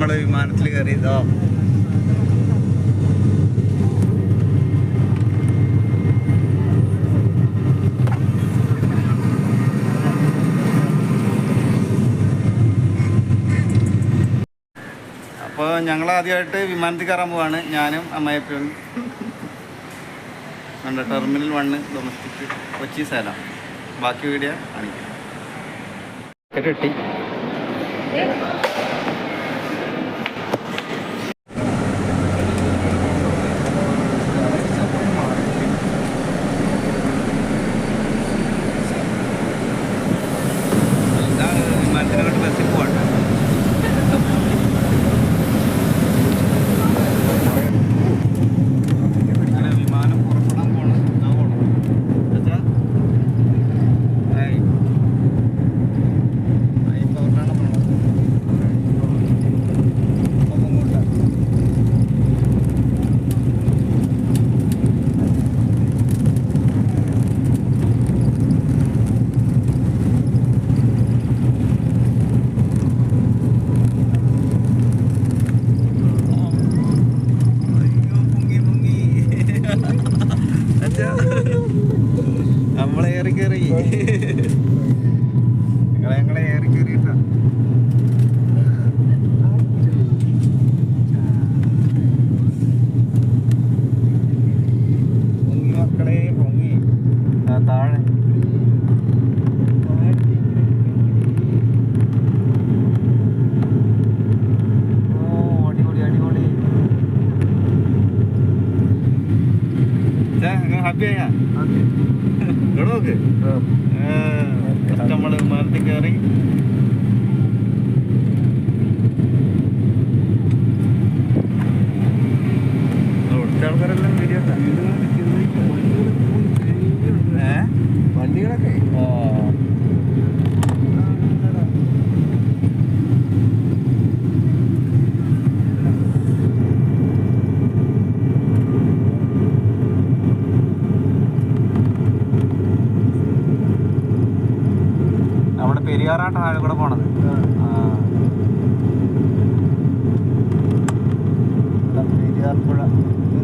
നമ്മൾ വിമാനത്തിൽ കയറിയതോ. അപ്പോൾ ഞങ്ങൾ ആദ്യമായിട്ട് വിമാനത്തിൽ കയറാൻ പോവാണ്. ഞാനും അമ്മയപ്പനും നമ്മുടെ ടെർമിനൽ വണ്ണ് ഡൊമസ്റ്റിക് കൊച്ചി സ്ഥലം ബാക്കി വീഡിയോ കാണിക്കാം. കിട്ടി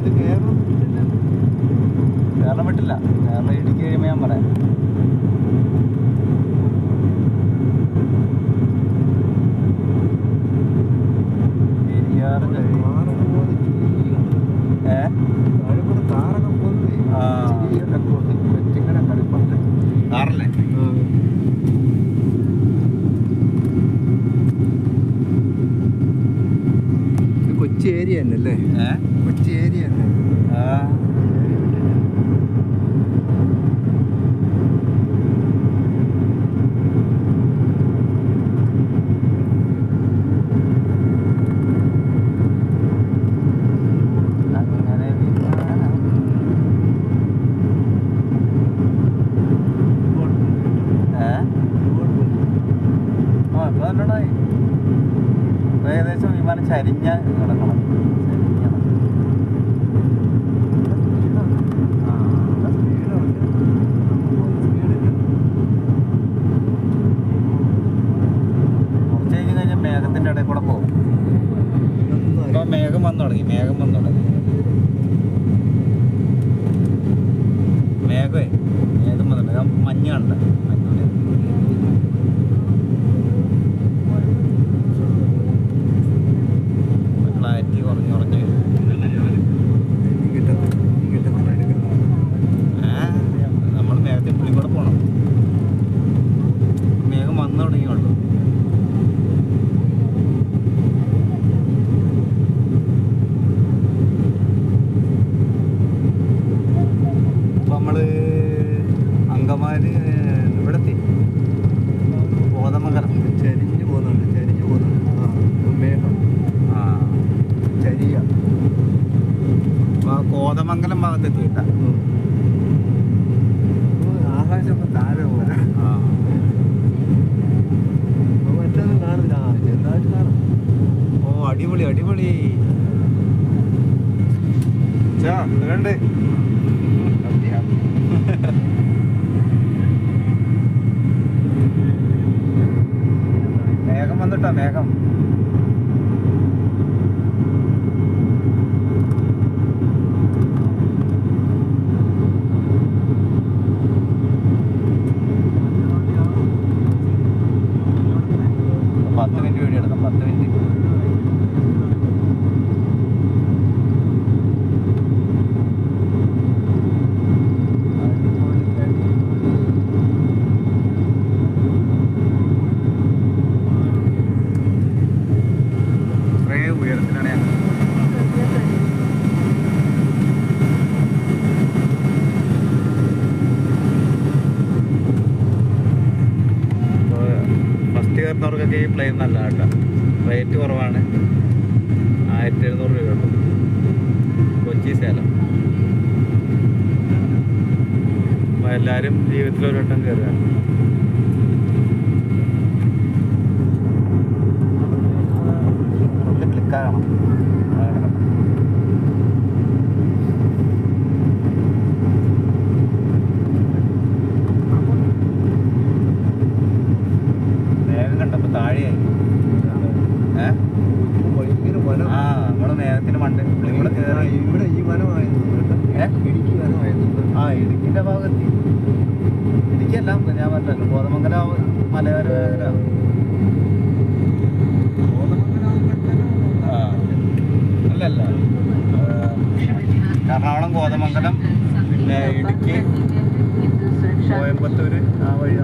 ഇത് കേരളം കേരളം വിട്ടില്ല. കേരളം ഏരിയ തന്നെ അല്ലേ കൊച്ചി ഏരിയ തന്നെ ഏകദേശം വിമാനം ചരിഞ്ഞ് കിടക്കണം மங்கலம் பாகத்தை தீட்டா ഇതിന്റെ ഈ പ്ലെയിൻ നല്ല കേട്ടോ റേറ്റ് കുറവാണ്. ആയിരത്തി എഴുന്നൂറ് രൂപ കേട്ടോ കൊച്ചി സേലം. അപ്പം എല്ലാവരും ജീവിതത്തിൽ ഒരു വട്ടം കയറുക ക്ലിക്കാകണം എറണാകുളം കോതമംഗലം പിന്നെ ഇടുക്കി. കോയമ്പത്തൂർ ആ വഴി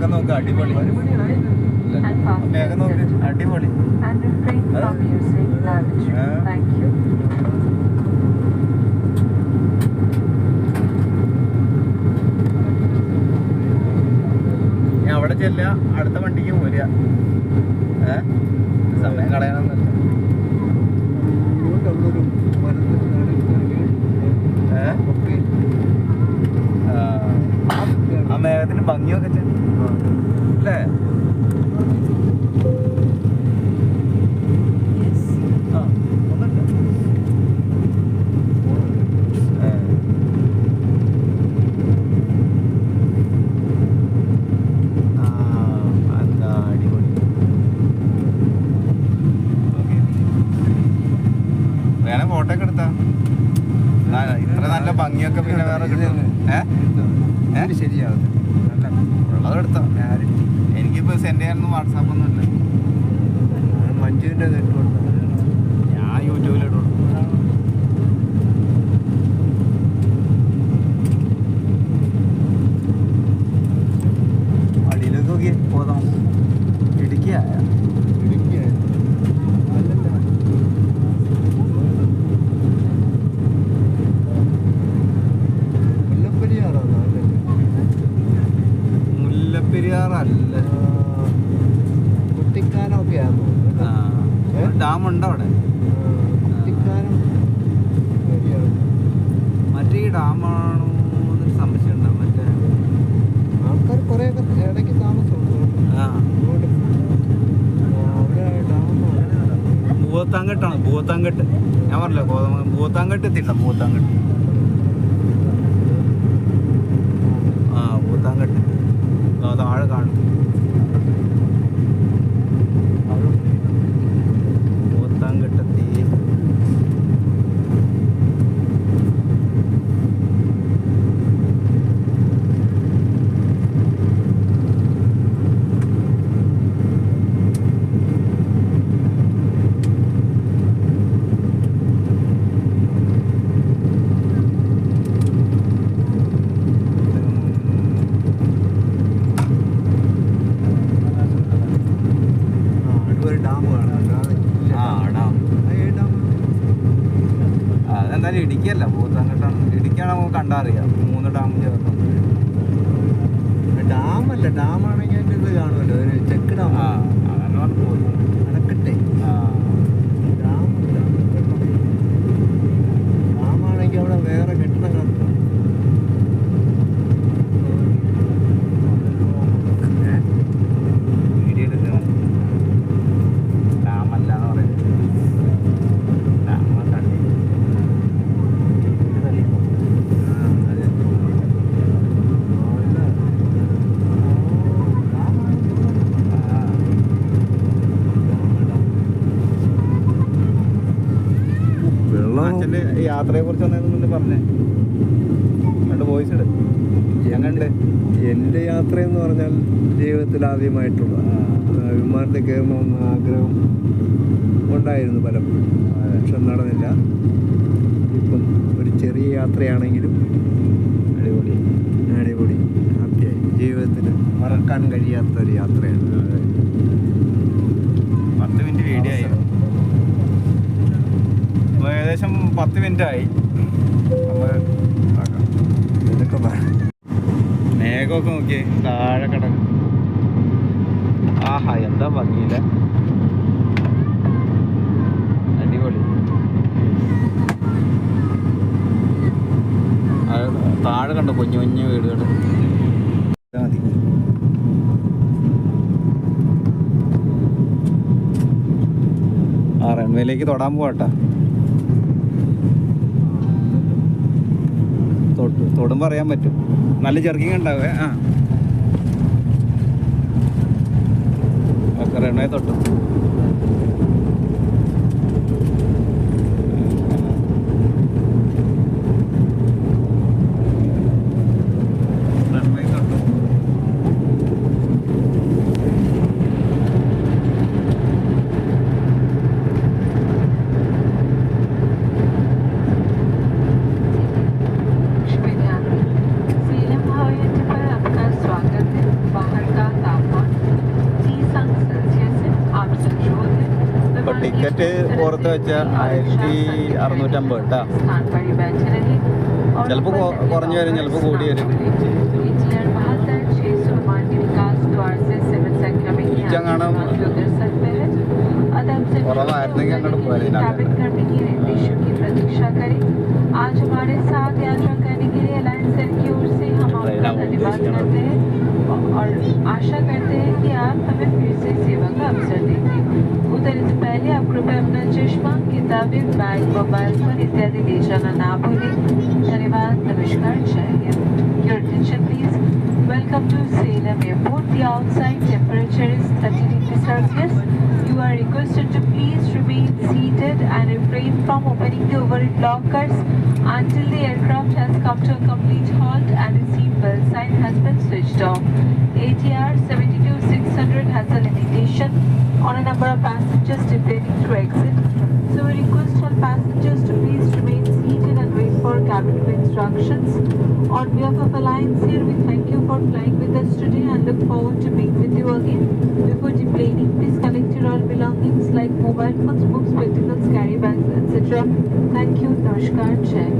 മേഘം നോക്ക് അടിപൊളി. മേഘം നോക്ക് അടിപൊളി. അവിടെ ചെല്ലുക അടുത്ത വണ്ടിക്ക് പോരുക. സമയം കളയണമെന്നല്ല. ഭംഗിയൊക്കെ പിന്നെ വേറെ ഏഹ് ശരിയാവും. അതെടുത്തോ എനിക്കിപ്പോ സെൻഡ് വാട്സാപ്പ് ഒന്നും ഇല്ല. മഞ്ജുവിന്റെ ഞാൻ യൂട്യൂബിലിട്ടുള്ളൂ പൂത്താങ്കെട്ട്. ഞാൻ പറഞ്ഞില്ല ഗോതമ്പ് പൂത്താങ്കെട്ട് എത്തിയില്ല പൂത്താങ്കെട്ട്. ആ പൂത്താങ്കെട്ട്. ഗോതാഴ കാണും. കണ്ടറിയാം. യാത്രയെ കുറിച്ച് മുന്നേ പറഞ്ഞേ. രണ്ട് വോയിസ് ഇട്. എങ്ങണ്ട് എന്റെ യാത്ര എന്ന് പറഞ്ഞാൽ ജീവിതത്തിൽ ആദ്യമായിട്ടുള്ള വിമാനത്തിൽ കയറണമെന്ന ആഗ്രഹം ഉണ്ടായിരുന്നു പലപ്പോഴും. പക്ഷെ നടന്നില്ല. ഇപ്പം ഒരു ചെറിയ യാത്രയാണെങ്കിലും അടിപൊളി. അടിപൊളി. ഹാപ്പിയായി ജീവിതത്തിൽ മറക്കാൻ കഴിയാത്ത ഒരു യാത്രയാണ് ഏകദേശം പത്ത് മിനിറ്റ് ആയി നമ്മൾ മേഘമൊക്കെ നോക്കിയേ താഴെ കിടക്കും. ആഹാ എന്താ ഭംഗിയില്ല? അടിപൊളി. താഴെ കണ്ടോ കുഞ്ഞു കുഞ്ഞു വീടുകൾ മതി. ആ റൺവേയിലേക്ക് തൊടാൻ പോവാട്ടാ തൊട്ട് തൊടുമ്പോൾ അറിയാൻ പറ്റും. നല്ല ജർക്കിങ് ഉണ്ടാവേ. ആ. ഒക്കെ റൺവേ തൊട്ടു. പുറത്ത് വെച്ച ആയിരത്തി അറുന്നൂറ്റമ്പത് കേട്ടാ स्थान पर ही बैठे रहे और ചിലപ്പോൾ കൊ- കുറഞ്ഞു വരും ചിലപ്പോൾ കൂടി വരും एटीआर बहत्तर छह सौ माननीय विकास द्वार से सिविल संख्या में ഇച്ചങ്ങാണം उतर सकते हैं अदब से കുറവായിരുന്നെങ്കിൽ അങ്ങോട്ട് പോയാലേ ഇതിനകത്ത്. कैबिन करने की निर्देशों की प्रतीक्षा करें आज हमारे साथ यात्रा करने के लिए अलायंस एयर की ओर से हम आपका धन्यवाद करते हैं और आशा करते हैं कि आप हमें फिर से सेवा का अवसर देंगे उतरने से पहले आप कृपया अपना चश्मा किताबें बैग मोबाइल फोन इत्यादि ले जाना ना भूलें धन्यवाद नमस्कार Jai Hind your attention please welcome to Salem Airport. The outside temperature is 30 degrees Celsius. You are requested to please remain seated and refrain from opening the overhead lockers until the aircraft has come to a complete halt and the seatbelt sign has been switched off. ATR 72600 has a limitation on a number of passengers departing to exit. Instructions. On behalf of Alliance Air, we thank you for flying with us today and look forward to being with you again. Before deplaning, please collect your all belongings like mobile phones, books, spectacles, carry bags, etc. Thank you. Namaskar. Jai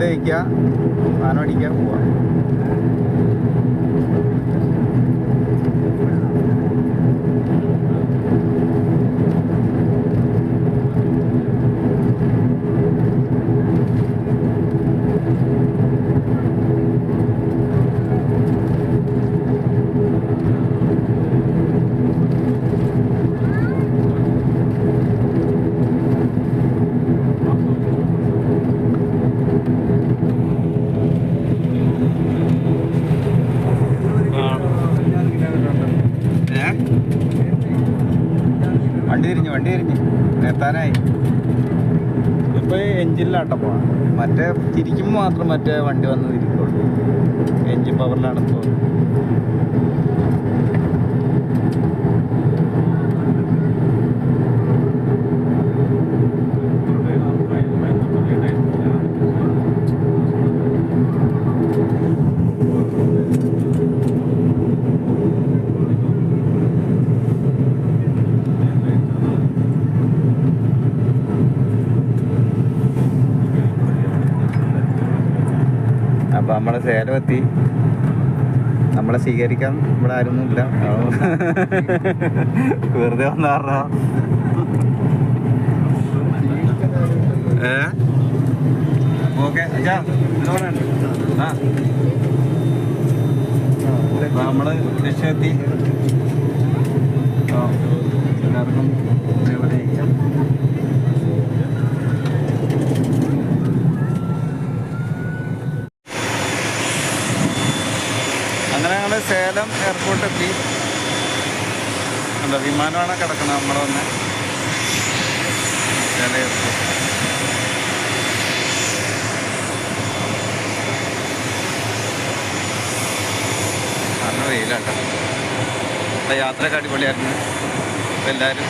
food കഴിക്കുക സാധനം അടിക്കുക പോവാ ഏ വണ്ടി തിരിഞ്ഞു വണ്ടി തിരിഞ്ഞു നിർത്താനായി ഇപ്പൊ എഞ്ചിനിലാട്ട പോകണം മറ്റേ തിരിക്കുമ്പോൾ മാത്രം മറ്റേ വണ്ടി വന്ന് തിരിക്കുള്ളൂ. എഞ്ചിൻ പവറിലാണ് ഇപ്പോൾ അപ്പൊ നമ്മളെ സേലം എത്തി. നമ്മളെ സ്വീകരിക്കാൻ ഇവിടെ ആരൊന്നുമില്ല വെറുതെ വന്ന ഏ? ഓക്കെ? ആ. നമ്മൾ ലക്ഷ്യമെത്തി എല്ലാവർക്കും സേലം എയർപോർട്ട് എത്തി. എന്താ വിമാനമാണ് കിടക്കുന്നത് നമ്മുടെ തന്നെ സേലം എയർപോർട്ട്. നല്ല വെയിലാട്ടോ. യാത്രയൊക്കെ അടിപൊളിയായിരുന്നു. എല്ലാവരും